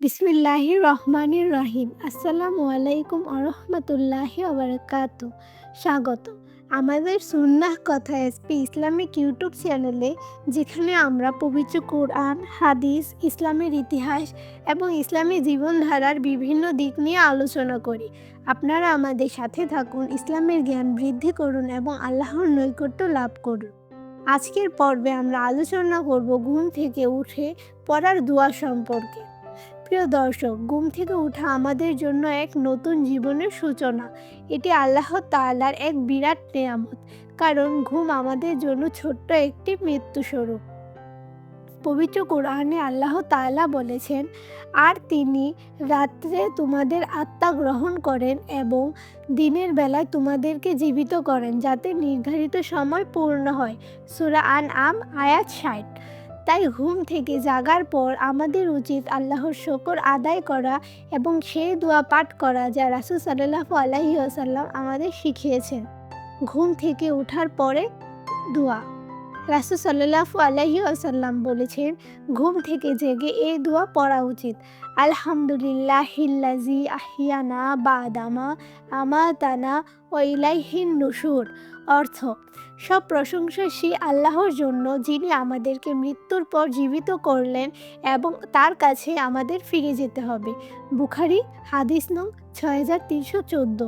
বিসমিল্লাহির রহমানির রহিম। আসসালামু আলাইকুম আরহামতুল্লাহি ওবরাকাত স্বাগত। আমাদের সুন্নাহ কথা এসপি ইসলামিক ইউটিউব চ্যানেলে যেখানে আমরা পবিত্র কোরআন, হাদিস, ইসলামের ইতিহাস এবং ইসলামী জীবনধারার বিভিন্ন দিক নিয়ে আলোচনা করি। আপনারা আমাদের সাথে থাকুন, ইসলামের জ্ঞান বৃদ্ধি করুন এবং আল্লাহর নৈকট্য লাভ করুন। আজকের পর্বে আমরা আলোচনা করব ঘুম থেকে উঠে পড়ার দোয়া সম্পর্কে। প্রিয় দর্শক, ঘুম থেকে ওঠা আমাদের জন্য এক নতুন জীবনের সূচনা। এটি আল্লাহ তাআলার এক বিরাট নেয়ামত, কারণ ঘুম আমাদের জন্য ছোট্ট একটি মৃত্যুস্বরূপ। পবিত্র কোরআনে আল্লাহ তাআলা বলেছেন, আর তিনি রাত্রে তোমাদের আত্মা গ্রহণ করেন এবং দিনের বেলায় তোমাদেরকে জীবিত করেন, যাতে নির্ধারিত সময় পূর্ণ হয়। সুরা আন আম আয়াত ষাট। তাই ঘুম থেকে জাগার পর আমাদের উচিত আল্লাহর শকর আদায় করা এবং সেই দোয়া পাঠ করা যা রাসুল সাল্লাহ আলাহি আসাল্লাম আমাদের শিখিয়েছেন। ঘুম থেকে ওঠার পরে দোয়া। রাসুল সাল্লাহ আলাহি আসাল্লাম বলেছেন, ঘুম থেকে জেগে এই দোয়া পড়া উচিত। আলহামদুলিল্লাহ হিল্লাজি আহিয়ানা বাদামা আমাতানা ওইলাইহিন নুসুর অর্থ, সব প্রশংসা সেই আল্লাহর জন্য যিনি আমাদেরকে মৃত্যুর পর জীবিত করলেন এবং তার কাছে আমাদের ফিরে যেতে হবে। বুখারি, হাদিস নং ছয় হাজার তিনশো চোদ্দ।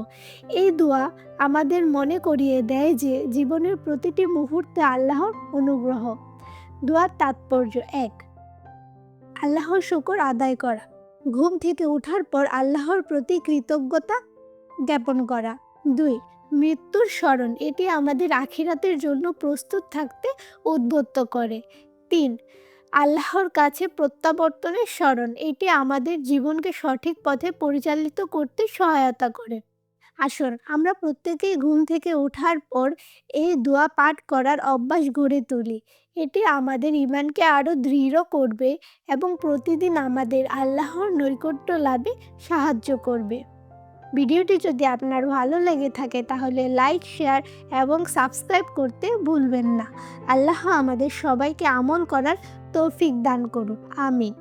এই দোয়া আমাদের মনে করিয়ে দেয় যে জীবনের প্রতিটি মুহূর্তে আল্লাহর অনুগ্রহ। দোয়ার তাৎপর্য এক, আল্লাহর শুকর আদায় করা। ঘুম থেকে ওঠার পর আল্লাহর প্রতি কৃতজ্ঞতা জ্ঞাপন করা। দুই, মৃত্যুর স্মরণ, এটি আমাদের আখিরাতের জন্য প্রস্তুত থাকতে উদ্বুদ্ধ করে। তিন, আল্লাহর কাছে প্রত্যাবর্তনের স্মরণ, এটি আমাদের জীবনকে সঠিক পথে পরিচালিত করতে সহায়তা করে। আসুন, আমরা প্রত্যেকেই ঘুম থেকে ওঠার পর এই দোয়া পাঠ করার অভ্যাস গড়ে তুলি। এটি আমাদের ইমানকে আরও দৃঢ় করবে এবং প্রতিদিন আমাদের আল্লাহর নৈকট্য লাভে সাহায্য করবে। ভিডিওটি যদি আপনার ভালো লেগে থাকে তাহলে লাইক, শেয়ার এবং সাবস্ক্রাইব করতে ভুলবেন না। আল্লাহ আমাদের সবাইকে আমল করার তৌফিক দান করুন আমিন।